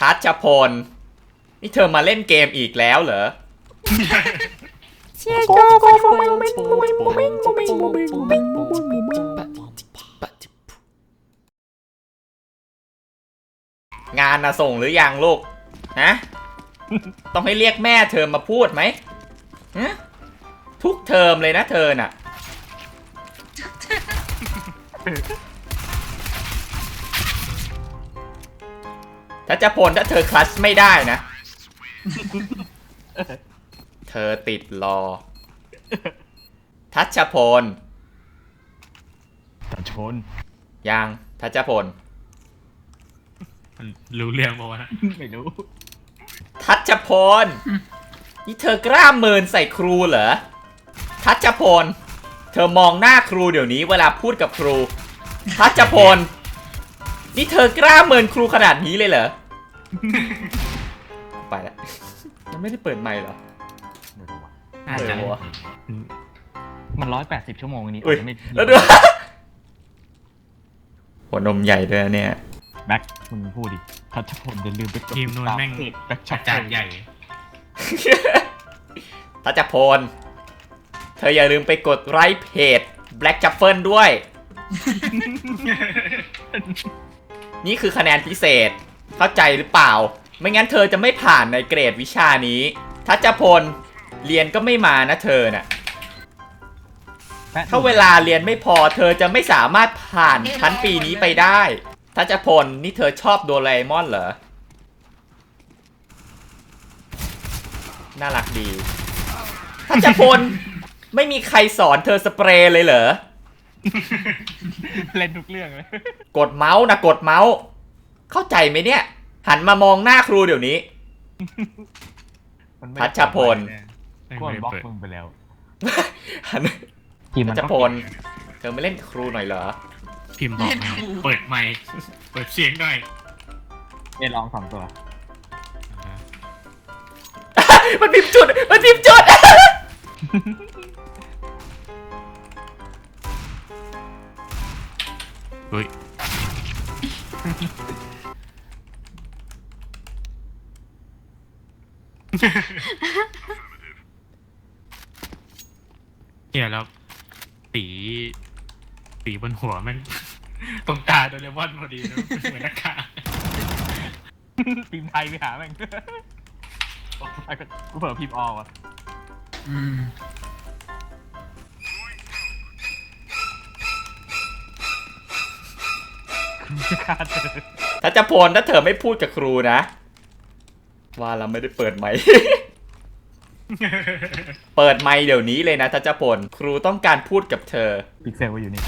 ทัชพล นี่เธอมาเล่นเกมอีกแล้วเหรองานนะส่งหรือยังลูกฮะต้องให้เรียกแม่เธอมาพูดไหมฮะทุกเทอมเลยนะเธอน่ะ ถ้าจะพลถ้าเธอคลัชไม่ได้นะ เธอติดรอ ทัชพล ตัดชนยัง ทัชพล มันรู้เรื่องปะวะไม่รู้ทัชพล นี่เธอกล้าเมินใส่ครูเหรอ ทัชพล เธอมองหน้าครูเดี๋ยวนี้เวลาพูดกับครู ทัชพล นี่เธอกล้าเมินครูขนาดนี้เลยเหรอ ไปแล้วมันไม่ได้เปิดไมค์เหรอเดี๋ยวดูวะน่าจะเออวะ มันร้อยแปดสิบชั่วโมงนี้อุ้ยอาจจะไม่แล้วดู หัวนมใหญ่ด้วยนะเนี่ย แบ็คมึงพูดดิทัชพลอย่าลืมไปกดทีมนู้นแม่ง แบ็คช็ออาตจารย์ใหญ่ ทัชพล เธออย่าลืมไปกดไลค์เพจ Black c h a p p e l ด้วย นี่คือคะแนนพิเศษ เข้าใจหรือเปล่า ไม่งั้นเธอจะไม่ผ่านในเกรดวิชานี้ทัชพลเรียนก็ไม่มานะเธอน่ะ ถ้าเวลาเรียนไม่พอเธอจะไม่สามารถผ่านชั้นปีนี้ไปได้ทัชพลนี่เธอชอบโดราเอมอนเหรอ น่ารักดีทัชพลไม่มีใครสอนเธอสเปรย์เลยเหรอ เล่นทุกเรื่องเลย กดเมาส์นะกดเมาส์ เข้าใจไหมเนี่ย หันมามองหน้าครูเดี๋ยวนี้ มันไม่ทัชพลไม่กวนได้บล็อกเปิดมึงไปแล้วหันทีมทัมันชต้องพลเธอไม่เล่นกับครูหน่อยเหรอ พิมพ์บอกมาเปิดไมค์เปิดเสียงหน่อยเอลองสองตัวมันพิมพ์จุด มันพิมพ์จุด เฮ้ย เฮียแล้วสีสีบนหัวแมัน ตรงตาโดเรมอนพอดีนะเหมือนหน้ากากทีมไทยไปหาแม่งกูเผื่อพิมพ์ออกอะคุณจะฆ่าเธอทัชพลถ้าเธอไม่พูดกับครูนะ ว่าเราไม่ได้เปิดไมค์เปิดไมค์เดี๋ยวนี้เลยนะทัชพลครูต้องการพูดกับเธอ พิกเซลว่าอยู่นี่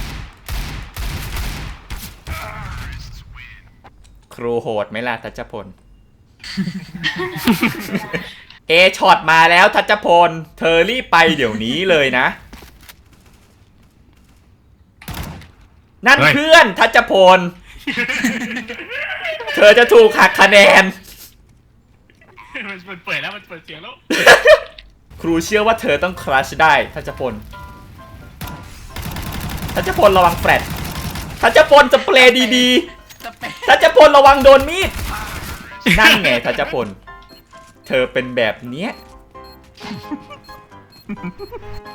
ครูโหดไหมล่ะทัชพล เอช็อตมาแล้วทัชพล เธอรีบไปเดี๋ยวนี้เลยนะ นั่นเฮ้ยเพื่อนทัชพล เธอจะถูกหักคะแนน มันมันเปิดแล้วมันเปิดเสียงแล้วครูเชื่อว่าเธอต้องครัชได้ทัชพลทัชพลระวังแฟลชทัชพลจะเปรย์ดีๆทัชพลระวังโดนมีดนั่นไงทัชพลเธอเป็นแบบเนี้ย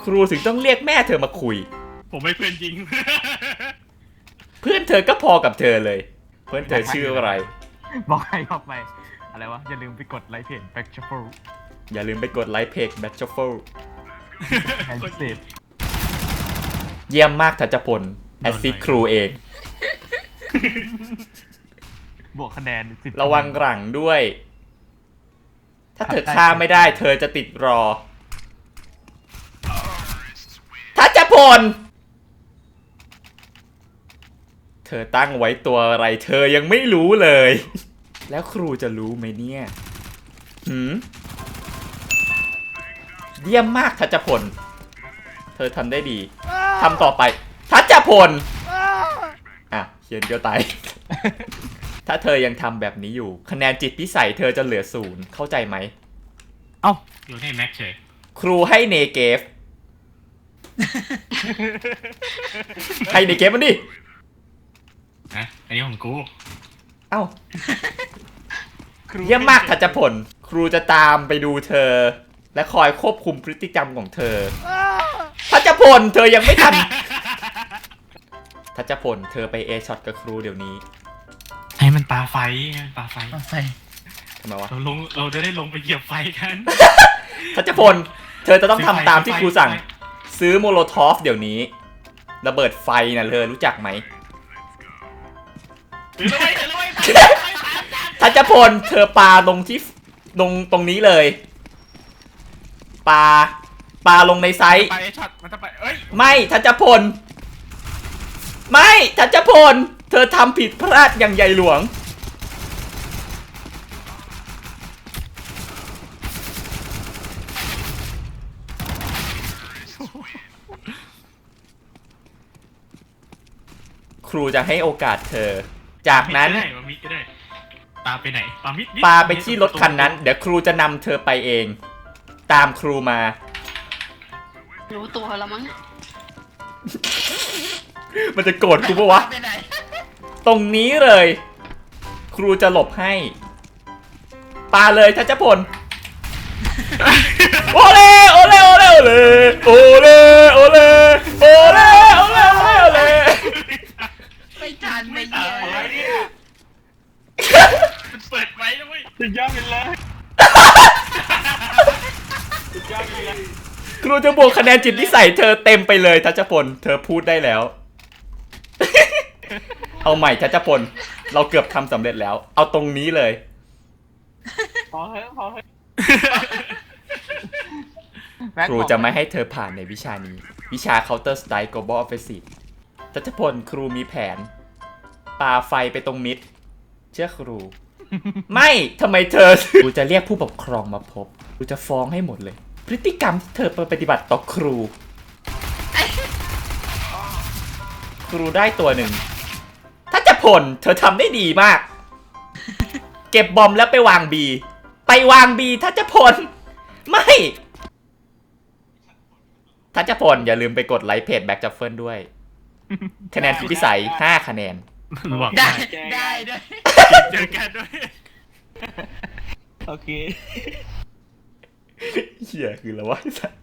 ครูถึงต้องเรียกแม่เธอมาคุย ผมไม่เพื่อนจริง เพื่อนเธอก็พอกับเธอเลย เพื่อนเธอชื่ออะไรบอกให้ออกไป อะไรวะ อย่าลืมไปกดไลค์เพจแบ็คชัฟเฟิลอย่าลืมไปกดไลค์เพจ b a t c h e f l แอนเซฟเยี่ยมมากทัชพลแอสซิดครูเอง บวกคะแนนสิบระวังหลังด้วย ถ้าเธอฆ่าไม่ได้ เธอจะติดรอทัชพล เธอตั้งไว้ตัวอะไร เธอยังไม่รู้เลย แล้วครูจะรู้ไหมเนี่ยหืมเยี่ยมมากทัชพล เธอทำได้ดีทำต่อไป ทัชพล อะเขียนเดียวตาย ถ้าเธอยังทำแบบนี้อยู่ คะแนนจิตพิสัยเธอจะเหลือศูนย์เข้าใจไหม เอ้าอยู่ให้แม็กเฉย ครูให้เนเกฟ ให้เนเกฟมันดิ นะอันนี้ของกู เอ้า เยี่ยมมากทัชพลครูจะตามไปดูเธอ และคอยควบคุมพฤติกรรมของเธอทัชพลเธอยังไม่ทันทัชพลเธอไปเอช็อตกับครูเดี๋ยวนี้ให้มันปาไฟให้มันปาไฟ เอาไปทำไมวะเราลงเราจะได้ลงไปเหยียบไฟกันทัชพลเธอจะต้องทำตามที่ครูสั่ง ซื้อโมโลทอฟเดี๋ยวนี้ระเบิดไฟนะเธอรู้จักไหม ถือเลยถือเลย ทัชพลเธอปาลงที่ลงตรงนี้เลยปาปาลงในไซส์ไปไอ้ช็อตมันจะไปเอ้ยไม่ทัชพล ไม่ทัชพล เธอทำผิดพลาดอย่างใหญ่หลวง ครูจะให้โอกาสเธอ จากนั้น มิดก็ได้ ว่ามิดก็ได้ปาไปไหนปามิดมิดปาไปที่รถคันนั้น เดี๋ยวครูจะนำเธอไปเอง ตามครูมา รู้ตัวแล้วมั้งมันจะโกรธกูปะวะ ไปไหนตรงนี้เลย ครูจะหลบให้ปาเลยทัชพล โอเล่โอเล่โอเล่โอเล่โอเล่โอเล่โอเล่โอเล่โอเล่โอเล่ ไม่ทันไม่ ตา เหี้ย ยเนี่ยมันเปิดไว้แล้วเว้ยสุดยอดไปเลยสุดยอดไปเลย ครูจะบวกคะแนนจิตนิสัยเธอเต็มไปเลยทัชพล เธอพูดได้แล้ว เอาใหม่ทัชพล เราเกือบทำสำเร็จแล้ว เอาตรงนี้เลย พอเฮ้ยพอเฮ้ยครูจะไม่ให้เธอผ่านในวิชานี้ วิชา Counter Strike Global Offensive ทัชพลครูมีแผนปาไฟไปตรงมิด เชื่อครู ไม่ทำไมเธอ ครูจะเรียกผู้ปกครองมาพบ ครูจะฟ้องให้หมดเลย พฤติกรรมที่เธอไปปฏิบัติต่อครู ครูได้ตัวหนึ่งทัชพลเธอทำได้ดีมาก เก็บบอมแล้วไปวางบี ไปวางบีทัชพลไม่ทัชพลอย่าลืมไปกดไลค์เพจแบ็กจัฟเฟิลด้วย คะแนนพิสัย5คะแนน หวังได้ได้ด้วยเจอกันด้วย โอเค เหี้ยคืออะไรวะสัส